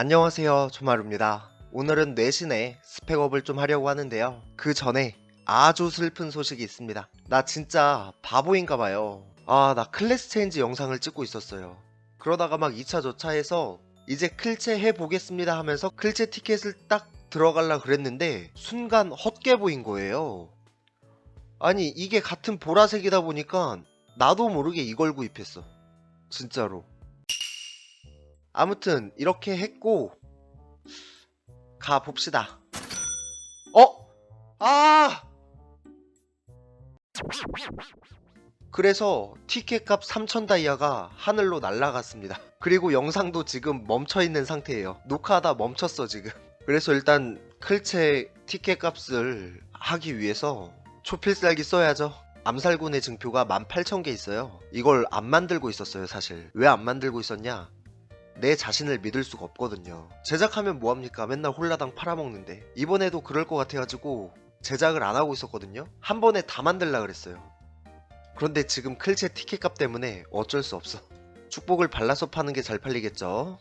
안녕하세요 조마루입니다. 오늘은 뇌신에 스펙업을 좀 하려고 하는데요. 그 전에 아주 슬픈 소식이 있습니다. 나 진짜 바보인가봐요. 아 나 클래스 체인지 영상을 찍고 있었어요. 그러다가 막 2차 저차해서 이제 클체 해보겠습니다 하면서 클체 티켓을 딱 들어갈라 그랬는데 순간 헛게 보인 거예요. 아니 이게 같은 보라색이다 보니까 나도 모르게 이걸 구입했어. 진짜로 아무튼 이렇게 했고 가 봅시다. 어? 아! 그래서 티켓 값3000 다이아가 하늘로 날아갔습니다. 그리고 영상도 지금 멈춰 있는 상태예요. 녹화하다 멈췄어 지금. 그래서 일단 클체 티켓 값을 하기 위해서 초필살기 써야죠. 암살군의 증표가 18,000개 있어요. 이걸 안 만들고 있었어요, 사실. 왜 안 만들고 있었냐? 내 자신을 믿을 수가 없거든요. 제작하면 뭐합니까? 맨날 홀라당 팔아먹는데. 이번에도 그럴 것 같아가지고 제작을 안 하고 있었거든요. 한 번에 다 만들라 그랬어요. 그런데 지금 클체 티켓 값 때문에 어쩔 수 없어. 축복을 발라서 파는 게 잘 팔리겠죠?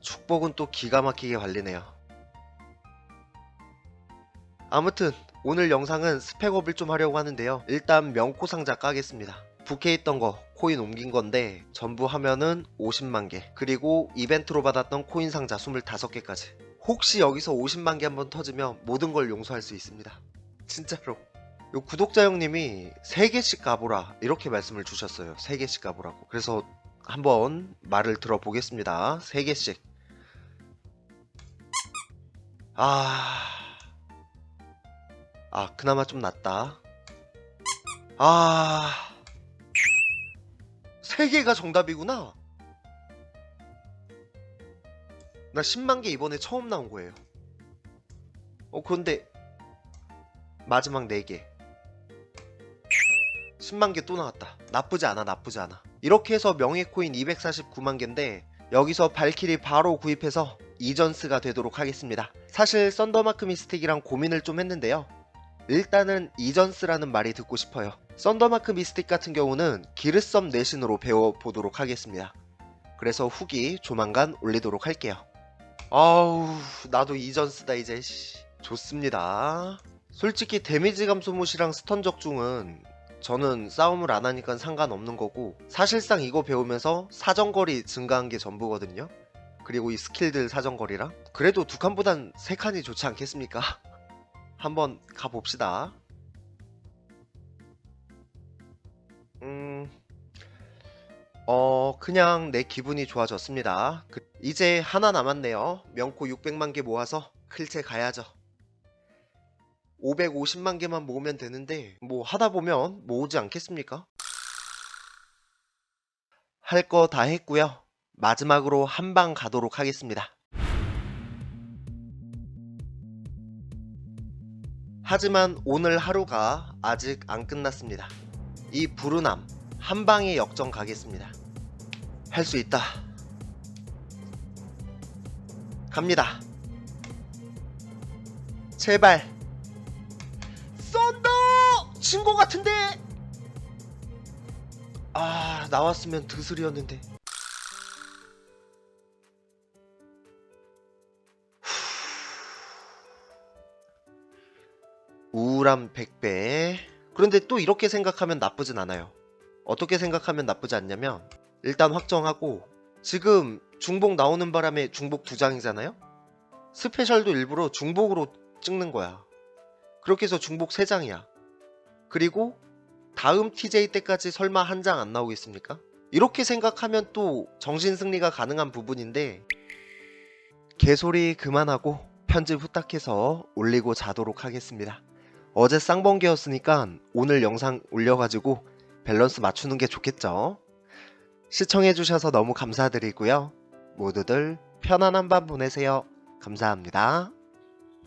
축복은 또 기가 막히게 관리네요. 아무튼 오늘 영상은 스펙업을 좀 하려고 하는데요. 일단 명코 상자 까겠습니다. 부캐 있던 거 코인 옮긴 건데 전부 하면은 50만 개. 그리고 이벤트로 받았던 코인 상자 25개까지. 혹시 여기서 50만 개 한번 터지면 모든 걸 용서할 수 있습니다. 진짜로. 요 구독자 형님이 3개씩 가보라 이렇게 말씀을 주셨어요. 3개씩 가보라고. 그래서 한번 말을 들어보겠습니다. 3개씩. 아... 아 그나마 좀 낫다. 아... 세 개가 정답이구나. 나 10만 개 이번에 처음 나온 거예요. 어, 그런데 마지막 4개. 10만 개 또 나왔다. 나쁘지 않아, 나쁘지 않아. 이렇게 해서 명예 코인 249만 개인데 여기서 발키리 바로 구입해서 이전스가 되도록 하겠습니다. 사실 썬더마크 미스틱이랑 고민을 좀 했는데요. 일단은 이전스라는 말이 듣고 싶어요. 썬더마크 미스틱 같은 경우는 기르썸 내신으로 배워보도록 하겠습니다. 그래서 후기 조만간 올리도록 할게요. 아우 나도 이전스다 이제 씨. 좋습니다. 솔직히 데미지 감소무시랑 스턴 적중은 저는 싸움을 안 하니까 상관없는 거고 사실상 이거 배우면서 사정거리 증가한 게 전부거든요. 그리고 이 스킬들 사정거리랑 그래도 두 칸보단 세 칸이 좋지 않겠습니까? 한번 가봅시다. 음, 어, 그냥 내 기분이 좋아졌습니다. 그- 이제 하나 남았네요. 명코 600만 개 모아서 클체 가야죠. 550만 개만 모으면 되는데, 뭐 하다 보면 모으지 않겠습니까? 할 거 다 했고요. 마지막으로 한 방 가도록 하겠습니다. 하지만 오늘 하루가 아직 안 끝났습니다. 이 불운함 한 방에 역전 가겠습니다. 할 수 있다. 갑니다. 제발. 썬더! 친거 같은데? 아, 나왔으면 드슬이었는데. 우울함 100배. 그런데 또 이렇게 생각하면 나쁘진 않아요. 어떻게 생각하면 나쁘지 않냐면 일단 확정하고 지금 중복 나오는 바람에 중복 두 장이잖아요. 스페셜도 일부러 중복으로 찍는 거야. 그렇게 해서 중복 세 장이야. 그리고 다음 TJ 때까지 설마 한 장 안 나오겠습니까? 이렇게 생각하면 또 정신 승리가 가능한 부분인데 개소리 그만하고 편집 후딱해서 올리고 자도록 하겠습니다. 어제 쌍번개였으니까 오늘 영상 올려가지고 밸런스 맞추는 게 좋겠죠? 시청해주셔서 너무 감사드리고요. 모두들 편안한 밤 보내세요. 감사합니다.